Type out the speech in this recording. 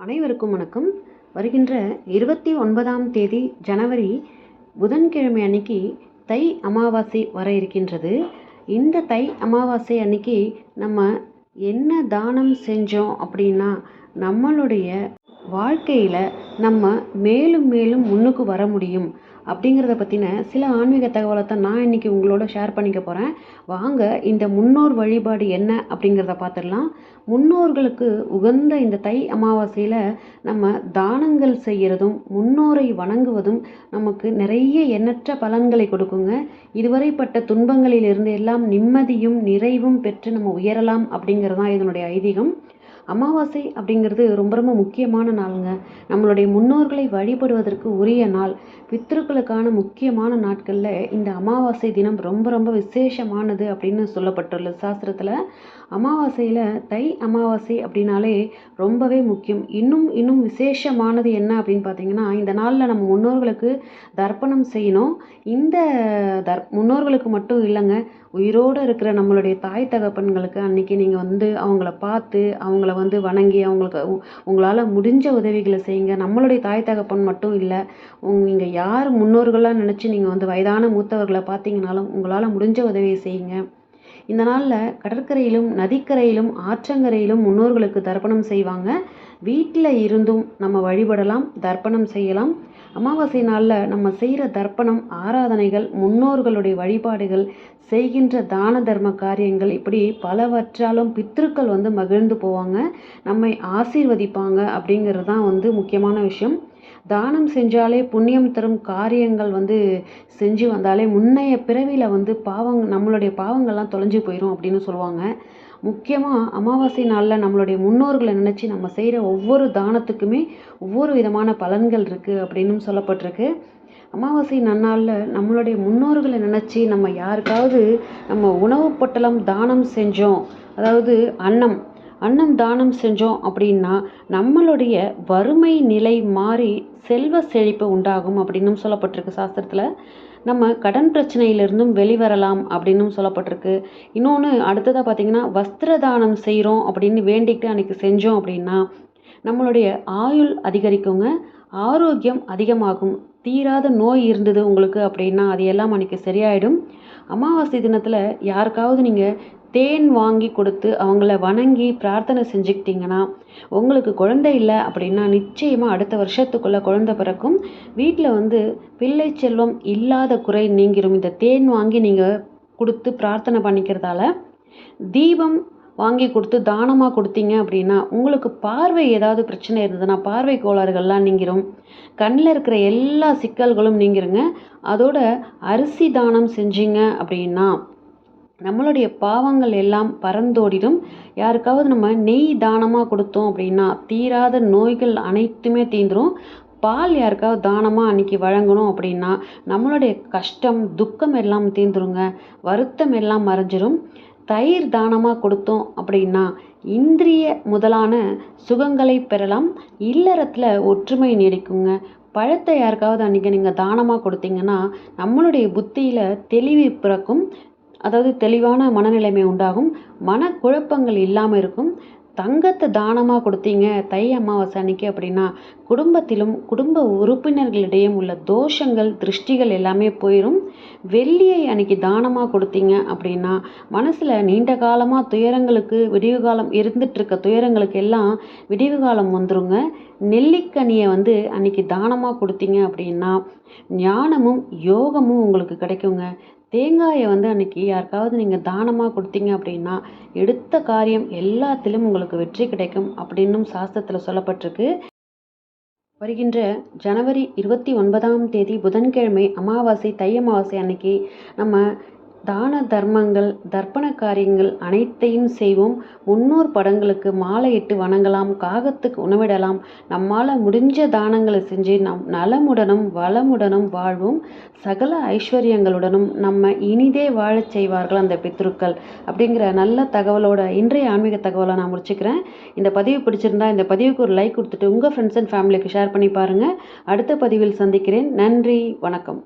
அனைவருக்கும் வணக்கம். வருகின்ற இருபத்தி ஒன்பதாம் தேதி ஜனவரி புதன்கிழமை அன்னைக்கு தை அமாவாசை வர இருக்கின்றது. இந்த தை அமாவாசை அன்னைக்கு நம்ம என்ன தானம் செஞ்சோம் அப்படின்னா நம்மளுடைய வாழ்க்கையில் நம்ம மேலும் மேலும் முன்னுக்கு வர முடியும் அப்படிங்கிறத பற்றின சில ஆன்மீக தகவலை தான் நான் இன்றைக்கி உங்களோட ஷேர் பண்ணிக்க போகிறேன் வாங்க இந்த முன்னோர் வழிபாடு என்ன அப்படிங்கிறத பார்த்துடலாம். முன்னோர்களுக்கு உகந்த இந்த தை அமாவாசையில் நம்ம தானங்கள் செய்கிறதும் முன்னோரை வணங்குவதும் நமக்கு நிறைய எண்ணற்ற பலன்களை கொடுக்குங்க. இதுவரைப்பட்ட துன்பங்களிலிருந்து எல்லாம் நிம்மதியும் நிறைவும் பெற்று நம்ம உயரலாம் அப்படிங்கிறது தான் இதனுடைய ஐதீகம். அமாவாசை அப்படிங்கிறது ரொம்ப ரொம்ப முக்கியமான நாளுங்க. நம்மளுடைய முன்னோர்களை வழிபடுவதற்கு உரிய நாள். பித்ருக்களுக்கான முக்கியமான நாட்களில் இந்த அமாவாசை தினம் ரொம்ப ரொம்ப விசேஷமானது அப்படின்னு சொல்லப்பட்டுள்ளது சாஸ்திரத்தில் அமாவாசையில் தை அமாவாசை அப்படின்னாலே ரொம்பவே முக்கியம். இன்னும் இன்னும் விசேஷமானது என்ன அப்படின்னு பார்த்தீங்கன்னா இந்த நாளில் நம்ம முன்னோர்களுக்கு தர்ப்பணம் செய்யணும். இந்த தர் முன்னோர்களுக்கு மட்டும் இல்லைங்க. உயிரோடு இருக்கிற நம்மளுடைய தாய் தகப்பன்களுக்கு அன்றைக்கி நீங்கள் வந்து அவங்கள பார்த்து அவங்கள வந்து வணங்கி அவங்களுக்கு உங்களால் முடிஞ்ச உதவிகளை செய்யுங்க. நம்மளுடைய தாய் தகப்பன் மட்டும் இல்லை நீங்கள் யார் முன்னோர்களாக நினச்சி நீங்கள் வந்து வயதான மூத்தவர்களை பார்த்தீங்கனாலும் உங்களால் முடிஞ்ச உதவியை செய்யுங்க. இந்த நாளில் கடற்கரையிலும் நதிக்கரையிலும் ஆற்றங்கரையிலும் முன்னோர்களுக்கு தர்ப்பணம் செய்வாங்க. வீட்டில் இருந்தும் நம்ம வழிபடலாம் தர்ப்பணம் செய்யலாம். அமாவாசை நாளில் நம்ம செய்கிற தர்ப்பணம் ஆராதனைகள் முன்னோர்களுடைய வழிபாடுகள் செய்கின்ற தான தர்ம காரியங்கள் இப்படி பலவற்றாலும் பித்திருக்கள் வந்து மகிழ்ந்து போவாங்க. நம்மை ஆசீர்வதிப்பாங்க அப்படிங்கிறது தான் வந்து முக்கியமான விஷயம். தானம் செஞ்சாலே புண்ணியம் தரும் காரியங்கள் வந்து செஞ்சு வந்தாலே முன்னைய பிறவியில் வந்து பாவங் நம்மளுடைய பாவங்கள்லாம் தொலைஞ்சு போயிடும் அப்படின்னு சொல்லுவாங்க. முக்கியமாக அமாவாசை நாளில் நம்மளுடைய முன்னோர்களை நினச்சி நம்ம செய்கிற ஒவ்வொரு தானத்துக்குமே ஒவ்வொரு விதமான பலன்கள் இருக்குது அப்படின்னும் சொல்லப்பட்டிருக்கு. அமாவாசை நன்னாளில் நம்மளுடைய முன்னோர்களை நினச்சி நம்ம யாருக்காவது நம்ம உணவு பொட்டலம் தானம் செஞ்சோம் அதாவது அன்னம் அன்னம் தானம் செஞ்சோம் அப்படின்னா நம்மளுடைய வறுமை நிலை மாறி செல்வ செழிப்பு உண்டாகும் அப்படின்னும் சொல்லப்பட்டிருக்கு சாஸ்திரத்தில். நம்ம கடன் பிரச்சனையிலிருந்தும் வெளிவரலாம் அப்படின்னும் சொல்லப்பட்டிருக்கு. இன்னொன்று அடுத்ததாக பார்த்திங்கன்னா வஸ்திர தானம் செய்கிறோம் அப்படின்னு வேண்டிக்கிட்டு அன்றைக்கி செஞ்சோம் அப்படின்னா நம்மளுடைய ஆயுள் அதிகரிக்குங்க ஆரோக்கியம் அதிகமாகும். தீராத நோய் இருந்தது உங்களுக்கு அப்படின்னா அது எல்லாம் அன்றைக்கி சரியாயிடும். அமாவாசை தினத்தில் யாருக்காவது நீங்கள் தேன் வாங்கி கொடுத்து அவங்கள வணங்கி பிரார்த்தனை செஞ்சுக்கிட்டிங்கன்னா உங்களுக்கு குழந்தை இல்லை அப்படின்னா நிச்சயமாக அடுத்த வருஷத்துக்குள்ளே குழந்தை பிறக்கும். வீட்டில் வந்து பிள்ளை செல்வம் இல்லாத குறை நீங்கிரும். இந்த தேன் வாங்கி நீங்கள் கொடுத்து பிரார்த்தனை பண்ணிக்கிறதால தீபம் வாங்கி கொடுத்து தானமாக கொடுத்தீங்க அப்படின்னா உங்களுக்கு பார்வை ஏதாவது பிரச்சனை இருந்ததுன்னா பார்வை கோளாறுகள்லாம் நீங்கிரும். கண்ணில் இருக்கிற எல்லா சிக்கல்களும் நீங்கிருங்க. அதோட அரிசி தானம் செஞ்சீங்க அப்படின்னா நம்மளுடைய பாவங்கள் எல்லாம் பறந்தோடிடும். யாருக்காவது நம்ம நெய் தானமாக கொடுத்தோம் அப்படின்னா தீராத நோய்கள் அனைத்துமே தீந்துடும் பால் யாருக்காவது தானமாக அன்றைக்கி வழங்கணும் அப்படின்னா நம்மளுடைய கஷ்டம் துக்கம் எல்லாம் தீந்துருங்க. வருத்தம் எல்லாம் மறைஞ்சிரும். தயிர் தானமாக கொடுத்தோம் அப்படின்னா இந்திரிய முதலான சுகங்களை பெறலாம். இல்லறத்தில் ஒற்றுமை நீடிக்குங்க. பழத்தை யாருக்காவது அன்றைக்கி நீங்கள் தானமாக கொடுத்தீங்கன்னா நம்மளுடைய புத்தியில் தெளிவு பிறக்கும். அதாவது தெளிவான மனநிலைமை உண்டாகும். மனக்குழப்பங்கள் இல்லாமல் இருக்கும். தங்கத்தை தானமாக கொடுத்தீங்க? தை அமாவாசை அன்னைக்கு அப்படின்னா குடும்பத்திலும் குடும்ப உறுப்பினர்களிடையும் உள்ள தோஷங்கள் திருஷ்டிகள் எல்லாமே போயிடும் வெள்ளியை அன்னைக்கு தானமாக கொடுத்தீங்க அப்படின்னா மனசில் நீண்ட காலமாக துயரங்களுக்கு விடிவு காலம் இருந்துகிட்ருக்க துயரங்களுக்கு எல்லாம் விடிவு காலம் வந்துருங்க. நெல்லிக்கனியை வந்து அன்னைக்கு தானமாக கொடுத்தீங்க அப்படின்னா ஞானமும் யோகமும் உங்களுக்கு கிடைக்குங்க. தேங்காயை வந்து அன்றைக்கி யாருக்காவது நீங்கள் தானமாக கொடுத்தீங்க அப்படின்னா எடுத்த காரியம் எல்லாத்திலும் உங்களுக்கு வெற்றி கிடைக்கும் அப்படின்னும் சாஸ்திரத்தில் சொல்லப்பட்டிருக்கு. வருகின்ற ஜனவரி இருபத்தி ஒன்பதாம் தேதி புதன்கிழமை அமாவாசை தை அமாவாசை அன்னைக்கு நம்ம தான தர்மங்கள் தர்ப்பண காரியங்கள் அனைத்தையும் செய்வோம். முன்னோர் படங்களுக்கு மாலையிட்டு வணங்கலாம் காகத்துக்கு உணவிடலாம். நம்மால் முடிஞ்ச தானங்களை செஞ்சு நம் நலமுடனும் வளமுடனும் வாழ்வோம். சகல ஐஸ்வர்யங்களுடனும் நம்ம இனிதே வாழச் செய்வார்கள் அந்த பித்ருக்கள் அப்படிங்கிற நல்ல தகவலோட இன்றைய ஆன்மீக தகவலை நான் முடிச்சுக்கிறேன். இந்த பதிவு பிடிச்சிருந்தா இந்த பதிவுக்கு ஒரு லைக் கொடுத்துட்டு உங்கள் ஃப்ரெண்ட்ஸ் அண்ட் ஃபேமிலிக்கு ஷேர் பண்ணி பாருங்கள் அடுத்த பதிவில் சந்திக்கிறேன். நன்றி வணக்கம்.